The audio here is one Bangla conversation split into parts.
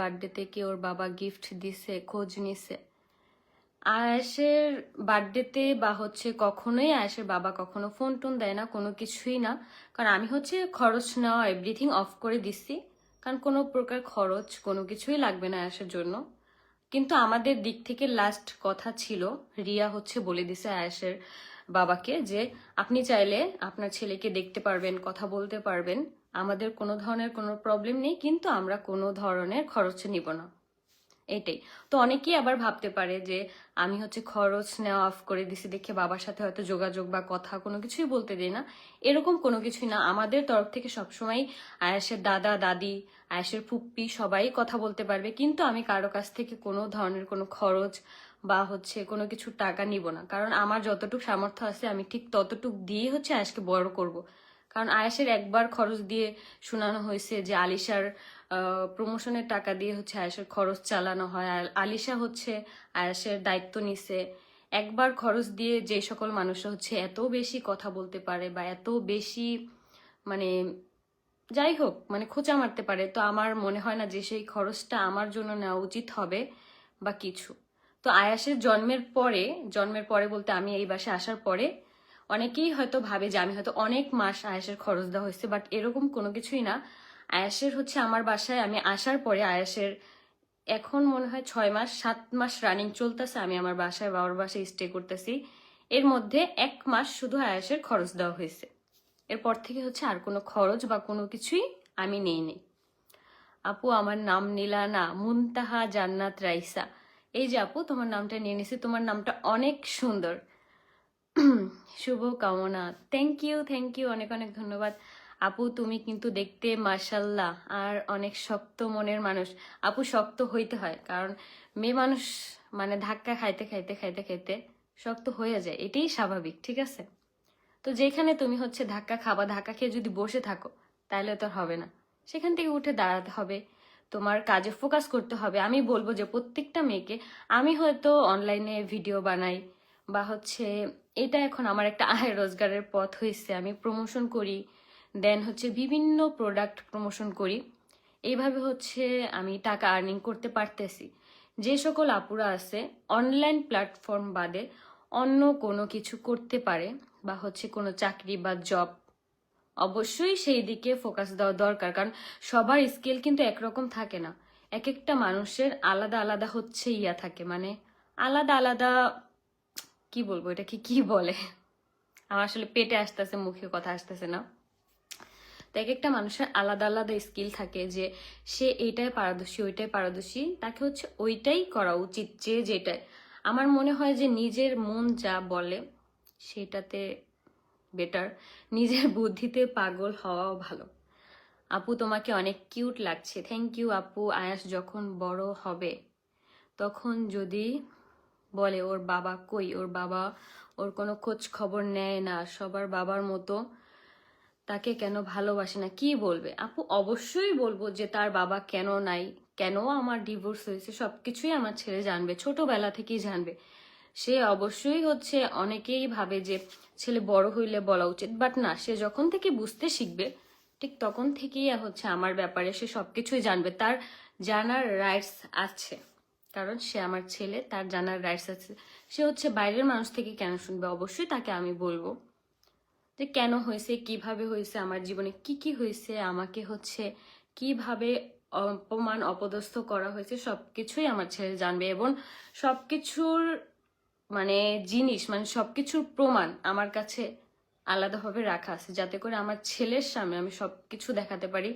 বার্থডেতে কি ওর বাবা গিফট দিছে, খোঁজ নিছে। আয়াসের বার্থডেতে বা হচ্ছে কখনোই আয়াসের বাবা কখনো ফোন টোন দেয় না, কোনো কিছুই না। কারণ আমি হচ্ছে খরচ নেওয়া এভরিথিং অফ করে দিচ্ছি কারণ কোনো প্রকার খরচ, কোনো কিছুই লাগবে না আয়াসের জন্য। কিন্তু আমাদের দিক থেকে লাস্ট কথা ছিল, রিয়া হচ্ছে বলে দিছে আয়াসের বাবাকে যে আপনি চাইলে আপনার ছেলেকে দেখতে পারবেন, কথা বলতে পারবেন। আমাদের কোনো ধরনের কোনো প্রবলেম নেই, কিন্তু আমরা কোনো ধরনের খরচ নিব না। এটাই। তো অনেকেই আবার ভাবতে পারে যে আমি হচ্ছে খরচ নেওয়া অফ করে দিছি দেখে বাবার সাথে হয়তো যোগাযোগ বা কথা কোনো কিছুই বলতে দিই না। এরকম কোনো কিছুই না। আমাদের তরফ থেকে সবসময় আয়াসের দাদা, দাদি, আয়াসের ফুপ্পি সবাই কথা বলতে পারবে। কিন্তু আমি কারও কাছ থেকে কোনো ধরনের কোনো খরচ বা হচ্ছে কোনো কিছু টাকা নিব না। কারণ আমার যতটুকু সামর্থ্য আছে, আমি ঠিক ততটুক দিয়ে হচ্ছে আয়াসকে বড় করব। কারণ আয়াসের একবার খরচ দিয়ে শোনানো হয়েছে যে আলিশার প্রমোশনের টাকা দিয়ে হচ্ছে আয়াসের খরচ চালানো হয়। আলিশা হচ্ছে আয়াসের দায়িত্ব নিছে। একবার খরচ দিয়ে যে সকল মানুষরা হচ্ছে এত বেশি কথা বলতে পারে বা এত বেশি মানে যাই হোক মানে খোঁচা মারতে পারে, তো আমার মনে হয় না যে সেই খরচটা আমার জন্য নেওয়া উচিত হবে বা কিছু। তো আয়াসের জন্মের পরে জন্মের পরে বলতে আমি এই বাসে আসার পরে অনেকেই হয়তো ভাবে যে আমি হয়তো অনেক মাস আয়াসের খরচ দেওয়া হয়েছে বাট এরকম কোনো কিছুই না। আয়াসের হচ্ছে আমার বাসায় আমি আসার পরে আয়াসের এখন মনে হয় ছয় মাস, সাত মাস রানিং চলতেছে, আমি আমার বাসায় বাবার বাসায় স্টে করতেছি। এর মধ্যে এক মাস শুধু আয়াসের খরচ দেওয়া হয়েছে। এরপর থেকে হচ্ছে আর কোনো খরচ বা কোনো কিছুই আমি নেই নি আপু, আমার নাম নীলা না মুনতাহা জান্নাত রাইসা। এই যে আপু, তোমার নামটা নিয়ে নিছি। তোমার নামটা অনেক সুন্দর। শুভ কামনা। থ্যাংক ইউ থ্যাংক ইউ অনেক অনেক ধন্যবাদ। আপু, তুমি কিন্তু দেখতে মার্শাল্লাহ আর অনেক শক্ত মনের মানুষ। আপু, শক্ত হইতে হয়, কারণ মেয়ে মানুষ মানে ধাক্কা খাইতে খাইতে খাইতে খাইতে শক্ত হয়ে যায়। এটাই স্বাভাবিক, ঠিক আছে? তো যেখানে তুমি হচ্ছে ধাক্কা খাবা, ধাক্কা খেয়ে যদি বসে থাকো, তাহলে তো হবে না। সেখান থেকে উঠে দাঁড়াতে হবে। তোমার কাজে ফোকাস করতে হবে। আমি বলব যে প্রত্যেকটা মেয়েকে আমি হয়তো অনলাইনে ভিডিও বানাই বা হচ্ছে এটা এখন আমার একটা আয় রোজগারের পথ হয়েছে আমি প্রমোশন করি দেন হচ্ছে বিভিন্ন প্রোডাক্ট প্রমোশন করি। এইভাবে হচ্ছে আমি টাকা আর্নিং করতে পারতেছি। যে সকল আপুরা আছে অনলাইন প্ল্যাটফর্ম বাদে অন্য কোনো কিছু করতে পারে বা হচ্ছে কোনো চাকরি বা জব অবশ্যই সেই দিকে ফোকাস দেওয়া দরকার, কারণ সবার স্কিল কিন্তু একরকম থাকে না। এক একটা মানুষের আলাদা আলাদা হচ্ছে, ইয়া থাকে। মানে আলাদা আলাদা, কি বলব এটা কি কি বলে? আমার আসলে পেটে আসতেছে, মুখে কথা আসতেছে না। তো এক একটা মানুষের আলাদা আলাদা স্কিল থাকে যে সে এইটাই পারদর্শী, ওইটাই পারদর্শী, তাকে হচ্ছে ওইটাই করা উচিত যে যেটাই। আমার মনে হয় যে নিজের মন যা বলে, সেটাতে বেটার। নিজের বুদ্ধিতে পাগল হওয়াও ভালো। আপু, তোমাকে অনেক কিউট লাগছে। থ্যাংক ইউ আপু। আয়াস যখন বড় হবে, তখন যদি বলে ওর বাবা কই, ওর বাবা ওর কোনো খোঁজ খবর নেয় না, সবার বাবার মতো তাকে কেন ভালোবাসে না, কি বলবে? আপু, অবশ্যই বলব যে তার বাবা কেন নাই, কেন আমার ডিভোর্স হয়েছে, সবকিছুই আমার ছেলে জানবে, ছোটবেলা থেকেই জানবে। সে অবশ্যই হচ্ছে অনেকেই ভাবে যে ছেলে বড় হইলে বলা উচিত। বাট না, সে যখন থেকে বুঝতে শিখবে, ঠিক তখন থেকেই হচ্ছে আমার ব্যাপারে সে সবকিছুই জানবে। তার জানার রাইটস আছে। কারণ সে আমার ছেলে, তার জানার রাইটস আছে। সে হচ্ছে বাইরের মানুষ থেকে কেন শুনবে? অবশ্যই তাকে আমি বলব যে কেন হয়েছে, কীভাবে হয়েছে, আমার জীবনে কি কি হয়েছে, আমাকে হচ্ছে কীভাবে অপমান, অপদস্থ করা হয়েছে, সবকিছুই আমার ছেলে জানবে। এবং সবকিছুর মানে জিনিস মানে সবকিছুর প্রমাণ আমার কাছে আলাদাভাবে রাখা আছে। যাতে করে আমার ছেলের সামনে আমি সব কিছু দেখাতে পারি।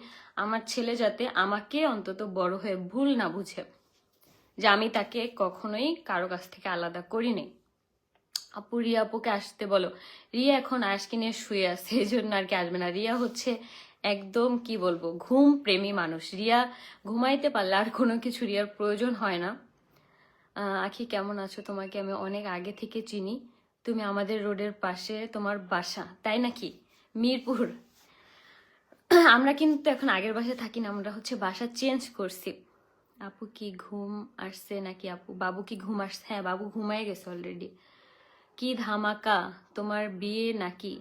আমার ছেলে যাতে আমাকে অন্তত বড় হয়ে ভুল না বুঝে, যে আমি তাকে কখনোই কারও কাছ থেকে আলাদা করিনি। আপু, রিয়া আপুকে আসতে বলো। রিয়া এখন আয়াসকে নিয়ে শুয়ে আছে, এই জন্য আর কি আসবে না। রিয়া হচ্ছে একদম কি বলব, ঘুম প্রেমী মানুষ। রিয়া ঘুমাইতে পারলে আর কোনো কিছু রিয়ার প্রয়োজন হয় না। আখি, কেমন আছো? তোমাকে আমি অনেক আগে থেকে চিনি। তুমি আমাদের রোডের পাশে তোমার বাসা, তাই নাকি? মিরপুর। আমরা কিন্তু এখন আগের বাসায় থাকি না, আমরা হচ্ছে বাসা চেঞ্জ করছি। আপু কি ঘুম আসছে নাকি আপু? বাবু কি ঘুম আসছে? হ্যাঁ বাবু ঘুমায় গেছে অলরেডি কি ধামাকা, তোমার বিয়ে নাকি?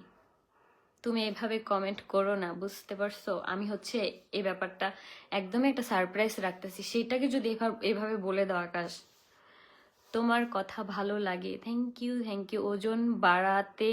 তুমি এভাবে কমেন্ট করো না, বুঝতে পারছ? আমি হচ্ছে এই ব্যাপারটা একদমই একটা সারপ্রাইজ রাখতেছি। সেটাকে যদি এভাবে বলে দাও আকাশ তোমার কথা ভালো লাগে। থ্যাংক ইউ থ্যাংক ইউ ওজন বাড়াতে